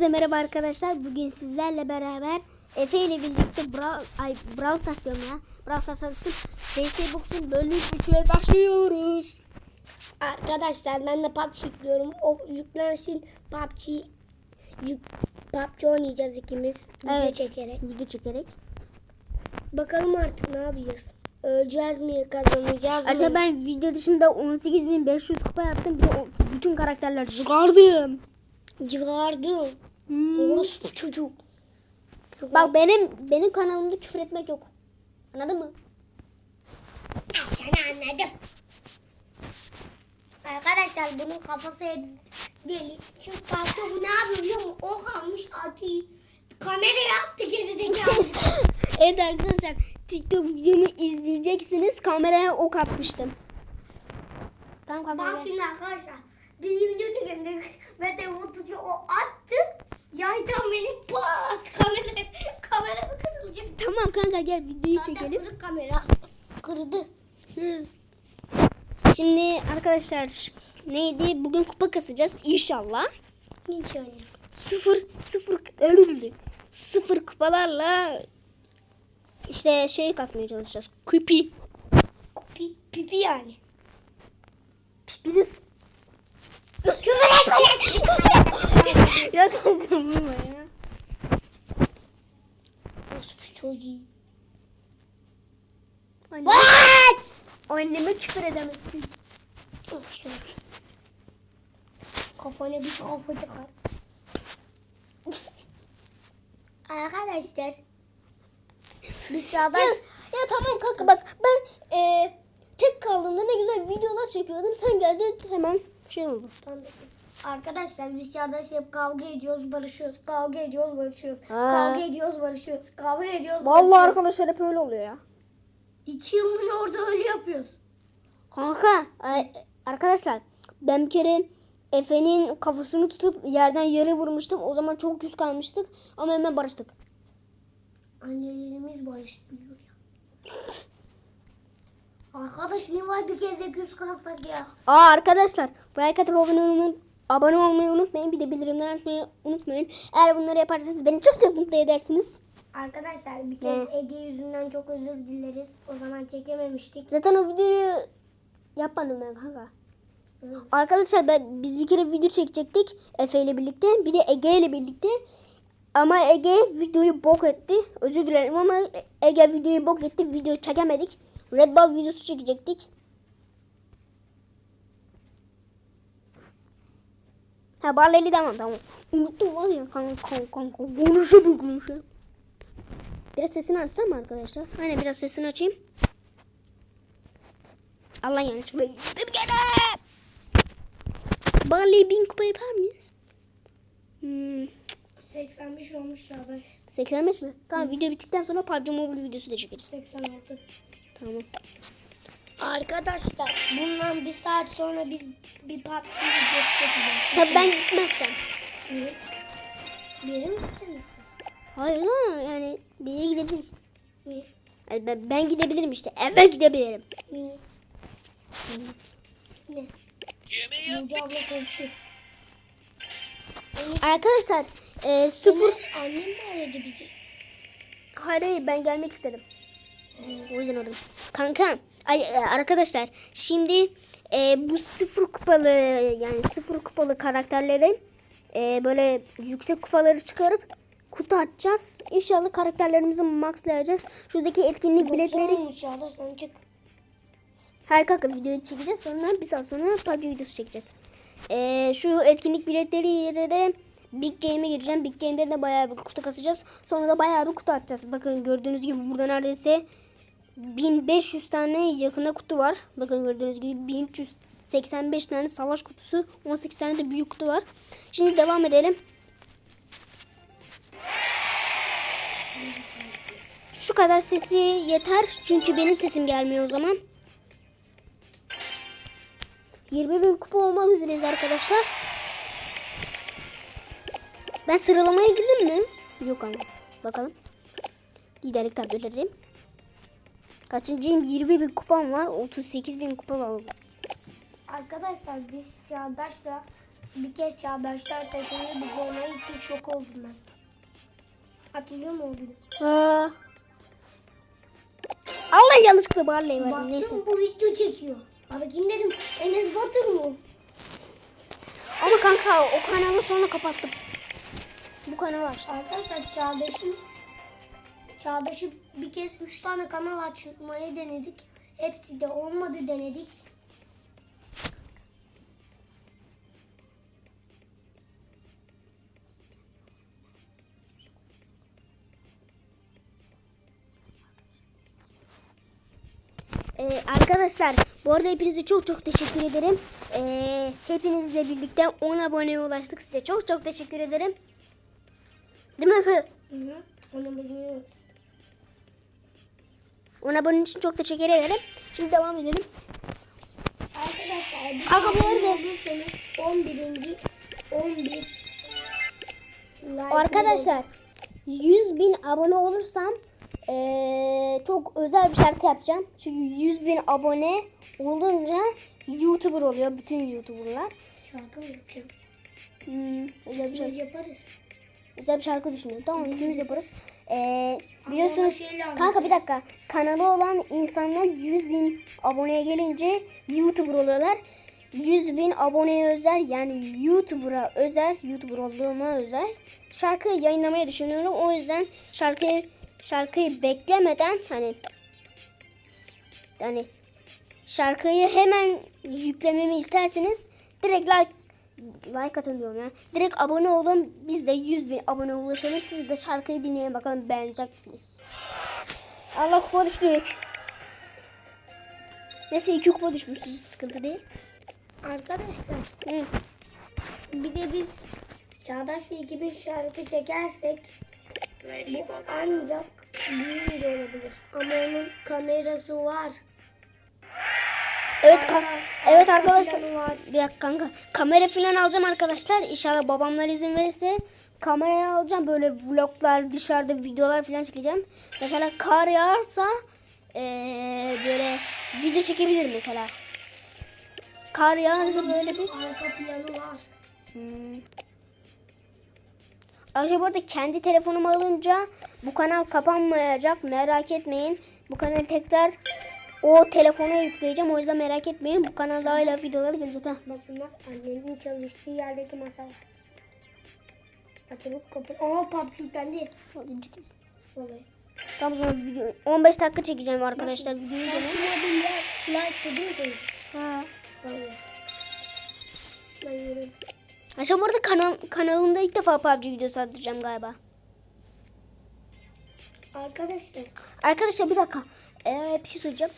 Hepinize merhaba arkadaşlar. Bugün sizlerle beraber Efe ile birlikte Brawl, ay, Brawl Stars diyorum ya. Brawl Stars çalıştım. CS Box'un bölüm 3'e başlıyoruz. Arkadaşlar ben de PUBG yüklüyorum. O yüklensin PUBG yük, PUBG oynayacağız ikimiz. Video Evet. çekerek. Video çekerek. Bakalım artık ne yapacağız. Öleceğiz mi? Kazanacağız mı? Ayrıca ben video dışında 18.500 kupa yaptım. Bir de o, bütün karakterler çıkardım. Çıkardım. Hmm. Orospu çocuk. Bak benim benim kanalımda küfür etmek yok. Anladın mı? Sen anladım. Arkadaşlar bunun kafası deli. Çünkü kalktı bu ne yapıyor biliyor musun? O kalmış atıyor. Kamera yaptı gerizekalı. Evet arkadaşlar TikTok videomu izleyeceksiniz. Kameraya ok atmıştım. Tamam kanka. Bak şimdi arkadaşlar. Biz video çekelim. Ve telefonu tutuyor. O attı. Yaydan benim pat. Kamera, kamera mı kırılacak? Tamam kanka gel videoyu Zaten çekelim. kırık kamera. Kırdı. Şimdi arkadaşlar neydi? Bugün kupa kasacağız inşallah. Öyle. Sıfır sıfır ölüldü. Sıfır kupalarla işte şey kasmaya çalışacağız. Creepy. Pipi, pipi yani. Bir Küfür etme lan. ya kanka vurma ya. Orospu çocuğu. Anne, What? anneme küfür edemezsin. Kafana bir kafa çıkar. Arkadaşlar. Biz Ya, ya tamam kanka bak ben e, tek kaldığımda ne güzel videolar çekiyordum. Sen geldin hemen şey oldu. Arkadaşlar biz çağdaş hep kavga ediyoruz, barışıyoruz. Kavga ediyoruz, barışıyoruz. Ha. Kavga ediyoruz, barışıyoruz. Kavga ediyoruz, Vallahi barışıyoruz. arkadaşlar hep öyle oluyor ya. İki yıl mı ne orada öyle yapıyoruz. Kanka ay, arkadaşlar ben bir kere Efe'nin kafasını tutup yerden yere vurmuştum. O zaman çok küs kalmıştık ama hemen barıştık. Annelerimiz barışmıyor ya. Arkadaş ne var bir kez de küs kalsak ya. Aa arkadaşlar like atıp abone olmayı, abone olmayı unutmayın. Bir de bildirimleri açmayı unutmayın. Eğer bunları yaparsanız beni çok çok mutlu edersiniz. Arkadaşlar bir kez Ege yüzünden çok özür dileriz. O zaman çekememiştik. Zaten o videoyu yapmadım ben kanka. Hı. Arkadaşlar ben, biz bir kere video çekecektik Efe ile birlikte. Bir de Ege ile birlikte. Ama Ege videoyu bok etti. Özür dilerim ama Ege videoyu bok etti. Video çekemedik. Red Bull videosu çekecektik. Ha Barley'li tamam tamam. Unuttum var ya kanka kanka kanka. Konuşamıyorum konuşamıyorum. Biraz sesini açsam mı arkadaşlar? Aynen biraz sesini açayım. Allah yanlışlıkla gitti bir kere. Barley bin kupa yapar mıyız? Hmm, 85 olmuş Çağdaş. 85 mi? Tamam video bittikten sonra PUBG Mobile videosu da çekeriz. 86. Tamam. Arkadaşlar bundan bir saat sonra biz bir PUBG videosu çekeceğiz. Tabii ben gitmezsem. Niye? Bir yere mi gideceksiniz? Hayır da yani bir yere gidebiliriz. Niye? Yani ben, ben gidebilirim işte. Ben gidebilirim. Niye? Ne? Yüce abla konuşuyor. Arkadaşlar e, sıfır... Annem mi aradı bizi? Hayır hayır ben gelmek istedim. O yüzden aradım. Kanka ay, e, arkadaşlar şimdi e, bu sıfır kupalı yani sıfır kupalı karakterleri e, böyle yüksek kupaları çıkarıp kutu açacağız. İnşallah karakterlerimizi maxlayacağız. Şuradaki etkinlik biletleri her kanka videoyu çekeceğiz. Sonra bir saat sonra PUBG videosu çekeceğiz. E, şu etkinlik biletleriyle de Big Game'e gireceğim. Big Game'de de bayağı bir kutu kasacağız. Sonra da bayağı bir kutu açacağız. Bakın gördüğünüz gibi burada neredeyse 1500 tane yakında kutu var. Bakın gördüğünüz gibi 1385 tane savaş kutusu, 18 tane de büyük kutu var. Şimdi devam edelim. Şu kadar sesi yeter. Çünkü benim sesim gelmiyor o zaman. 20 bin kupa olmak üzereyiz arkadaşlar. Ben sıralamaya girdim mi? Yok ama. Bakalım. Liderlik tabloları. Kaçıncıyım? 20 bin kupam var. 38 bin kupa aldım. Arkadaşlar biz Çağdaş'la bir kez Çağdaşlar taşındı. Biz ona gittik. Şok oldum ben. Hatırlıyor musun o günü? Ha. Allah yanlışlıkla Barley'i verdim Baktım neyse. bu video çekiyor. Abi kim dedim? Enes Batur mu? Ama kanka o kanalı sonra kapattım. Bu kanalı açtım. Arkadaşlar Çağdaş'ın Çağdaş'ı bir kez üç tane kanal açmayı denedik. Hepsi de olmadı denedik. Ee, arkadaşlar bu arada hepinize çok çok teşekkür ederim. Ee, hepinizle birlikte 10 aboneye ulaştık. Size çok çok teşekkür ederim. Değil mi Efe? Hı hı. Onu bilmiyorum. 10 abone için çok teşekkür ederim. Şimdi devam edelim. Arkadaşlar arada- olursanız 11. 11 like Arkadaşlar 100 bin abone olursam ee, çok özel bir şarkı yapacağım. Çünkü 100 bin abone olunca YouTuber oluyor bütün YouTuber'lar. şarkı mı yapacağım? Hmm, özel bir şarkı. Yaparız. Güzel bir şarkı düşünüyorum. Tamam ikimiz yaparız. Ee, biliyorsunuz kanka bir dakika kanalı olan insanlar 100 bin aboneye gelince YouTuber oluyorlar. 100 bin aboneye özel yani YouTuber'a özel YouTuber olduğuma özel şarkı yayınlamayı düşünüyorum. O yüzden şarkıyı şarkıyı beklemeden hani yani şarkıyı hemen yüklememi isterseniz direkt like like atın diyorum ya. Direkt abone olun. Biz de 100 bin abone ulaşalım. Siz de şarkıyı dinleyin bakalım beğenecek misiniz? Allah kupa düştük. Neyse iki kupa düşmüşsünüz sıkıntı değil. Arkadaşlar Hı. bir de biz Çağdaş'la 2000 şarkı çekersek bu ancak büyüyünce olabilir. Ama onun kamerası var. Evet ka- evet arka arkadaşlar. Bir dakika kanka. Kamera falan alacağım arkadaşlar. İnşallah babamlar izin verirse kamerayı alacağım. Böyle vloglar, dışarıda videolar falan çekeceğim. Mesela kar yağarsa eee, böyle video çekebilirim mesela. Kar yağarsa böyle bir... Arka planı var. Hmm. Ayrıca bu arada kendi telefonumu alınca bu kanal kapanmayacak. Merak etmeyin. Bu kanalı tekrar o telefona yükleyeceğim. O yüzden merak etmeyin. Bu kanalda hala videoları gelecek. Ha. Bak bunlar annemin çalıştığı yerdeki masa. Açılıp kapı. Aa PUBG yüklendi. Ciddi misin? Vallahi. Tamam o zaman video 15 dakika çekeceğim arkadaşlar videoyu gene. PUBG Mobile like değil mi senin? Ha. Tamam. Ben yürüyorum. Aşağı bu arada kanal, kanalımda ilk defa PUBG videosu atacağım galiba. Arkadaşlar Arkadaşlar bir dakika. Ee, bir şey söyleyeceğim.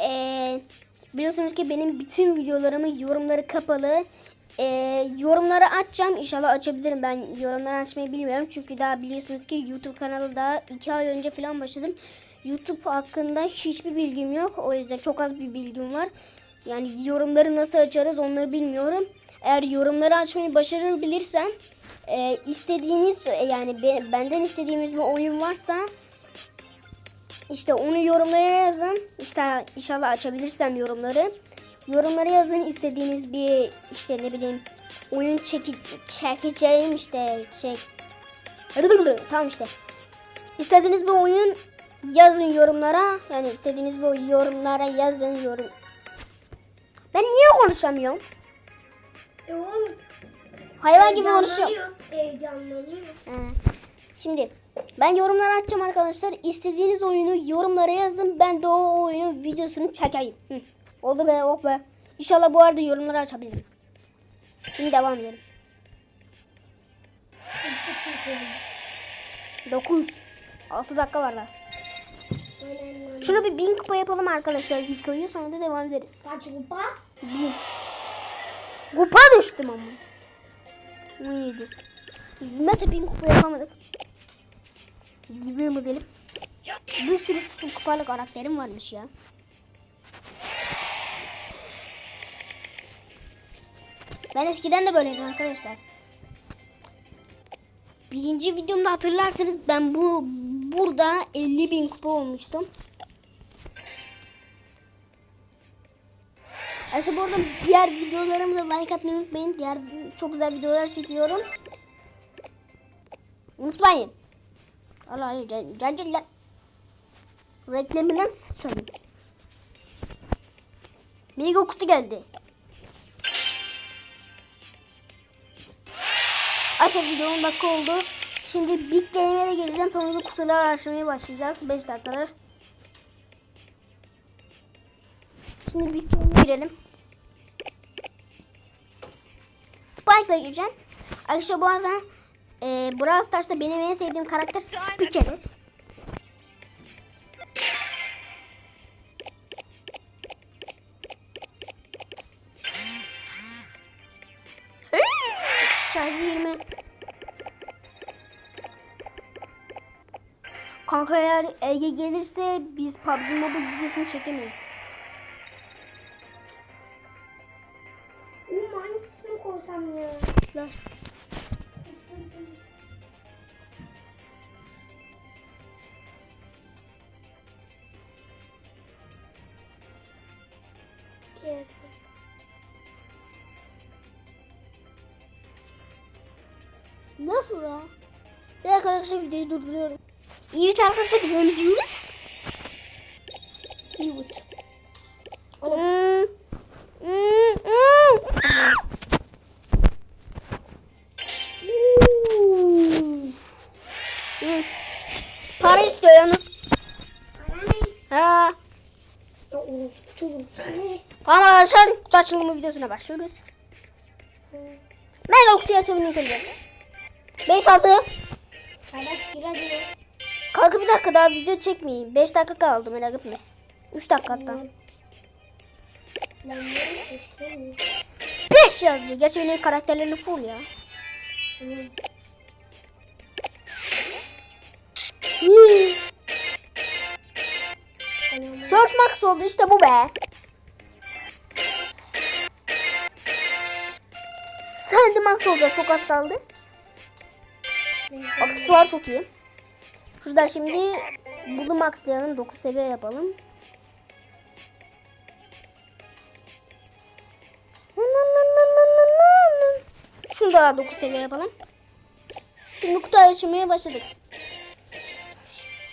Ee, biliyorsunuz ki benim bütün videolarımın yorumları kapalı. Ee, yorumları açacağım. İnşallah açabilirim. Ben yorumları açmayı bilmiyorum. Çünkü daha biliyorsunuz ki YouTube kanalı daha 2 ay önce falan başladım. YouTube hakkında hiçbir bilgim yok. O yüzden çok az bir bilgim var. Yani yorumları nasıl açarız onları bilmiyorum. Eğer yorumları açmayı başarabilirsem e, istediğiniz yani be- benden istediğiniz bir oyun varsa işte onu yorumlara yazın. İşte inşallah açabilirsem yorumları. Yorumlara yazın istediğiniz bir işte ne bileyim oyun çeki çekeceğim işte şey. Tamam işte. İstediğiniz bir oyun yazın yorumlara. Yani istediğiniz bir yorumlara yazın yorum. Ben niye konuşamıyorum? e oğlum Hayvan gibi konuşuyorum. heyecanlanıyor. He. Şimdi ben yorumlara açacağım arkadaşlar. İstediğiniz oyunu yorumlara yazın. Ben de o oyunun videosunu çekeyim. Hı. Oldu be oh be. İnşallah bu arada yorumları açabilirim. Şimdi devam edelim. İşte Türkiye. 9. 6 dakika var daha. Şunu bir bin kupa yapalım arkadaşlar videoyu sonra da devam ederiz. Kaç kupa? Bin. Kupa düştüm ama. 17. Nasıl bin kupa yapamadık? Gibi mi diyelim? Bir sürü sıfır kupalı karakterim varmış ya. Ben eskiden de böyleydim arkadaşlar. Birinci videomda hatırlarsanız ben bu burada 50 bin kupa olmuştum. Ayrıca bu arada diğer videolarımı da like atmayı unutmayın. Diğer çok güzel videolar çekiyorum. Unutmayın. Allah hayır can, canciller. Reklamına sıçalım. Mega kutu geldi. Aşağı videonun dakika oldu. Şimdi Big Game'e de gireceğim. Sonra da kutular açmaya başlayacağız. 5 dakikalar. Şimdi Big Game'e girelim. Spike'la gireceğim. Arkadaşlar bu arada e, Brawl Stars'ta benim en sevdiğim karakter Spiker'dir. Şarjı 20. Kanka eğer Ege gelirse biz PUBG Mobile videosunu çekemeyiz. Um hangisini koysam ya? Ver. Nasıl ya? Bir dakika arkadaşlar videoyu durduruyorum. Evet arkadaşlar devam diyoruz. Evet. Hmm. Hmm. Para istiyor yalnız. Ha. Arkadaşlar kutu açılımı videosuna başlıyoruz. Mega kutuyu açalım ilk önce. 5 6. Kardeş gir hadi. Kanka bir dakika daha video çekmeyeyim. 5 dakika kaldı merak etme. 3 dakika hatta. Ben böyle eşeğim. 5 yazdı. Gerçi benim karakterlerim full ya. Search Max oldu işte bu be. Sandy Max olacak çok az kaldı. Aksesuar çok iyi. Şuradan şimdi bunu maxlayalım. 9 seviye yapalım. Şunu da 9 seviye yapalım. Şimdi kutu açmaya başladık.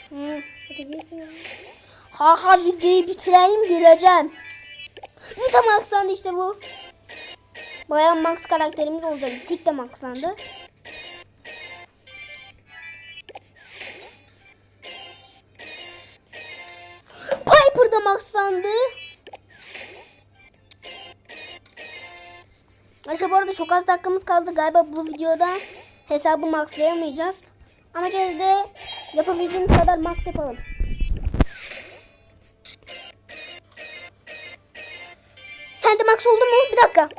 Hmm. Ha ha videoyu bitireyim gireceğim. Vita maxlandı işte bu. Bayağı max karakterimiz olacak. Tik de maxlandı. Da maxlandı. Arkadaşlar bu arada çok az dakikamız kaldı. Galiba bu videoda hesabı maxlayamayacağız. Ama gene de yapabildiğimiz kadar max yapalım. Sen de max oldu mu? Bir dakika.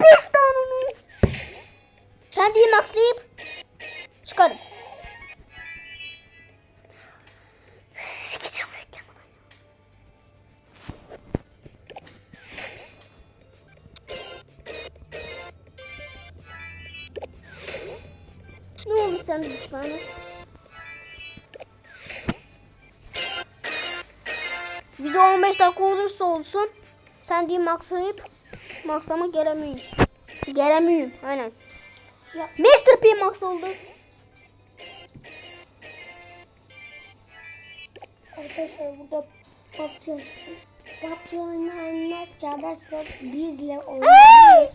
Beş tane mi? Sen de maxlayıp düşmanı? Video 15 dakika olursa olsun sen diye maxlayıp maxlama gelemiyorum. Gelemiyorum aynen. Ya. Mr. P max oldu. Arkadaşlar burada PUBG oynayanlar Çağdaş'la bizle oynuyor.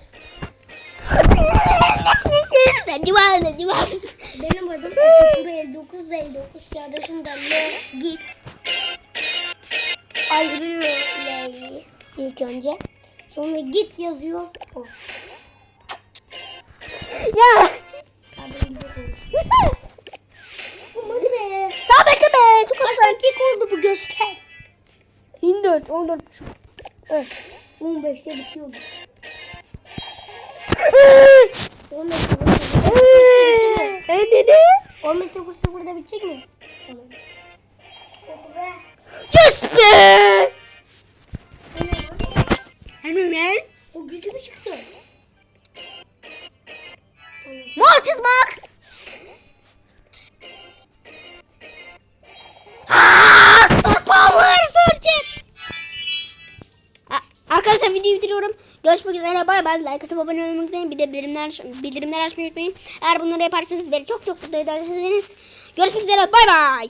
Sen cıvaz cıvaz. Benim adım 059 59 kardeşim Damla git. Ayrılıyor Leyli ilk önce. Sonra git yazıyor. Oh. Ya. Sağ be. Çok az erkek oldu bu göster. 24, 14 buçuk. Evet. 15'te bitiyor. 15'te ee, ne ne? 15.00'da bitecek mi? Tamam. Üzere bay bay. Like atıp abone olmayı unutmayın. Bir de bildirimler, bildirimler açmayı unutmayın. Eğer bunları yaparsanız beni çok çok mutlu edersiniz. Görüşmek üzere bay bay.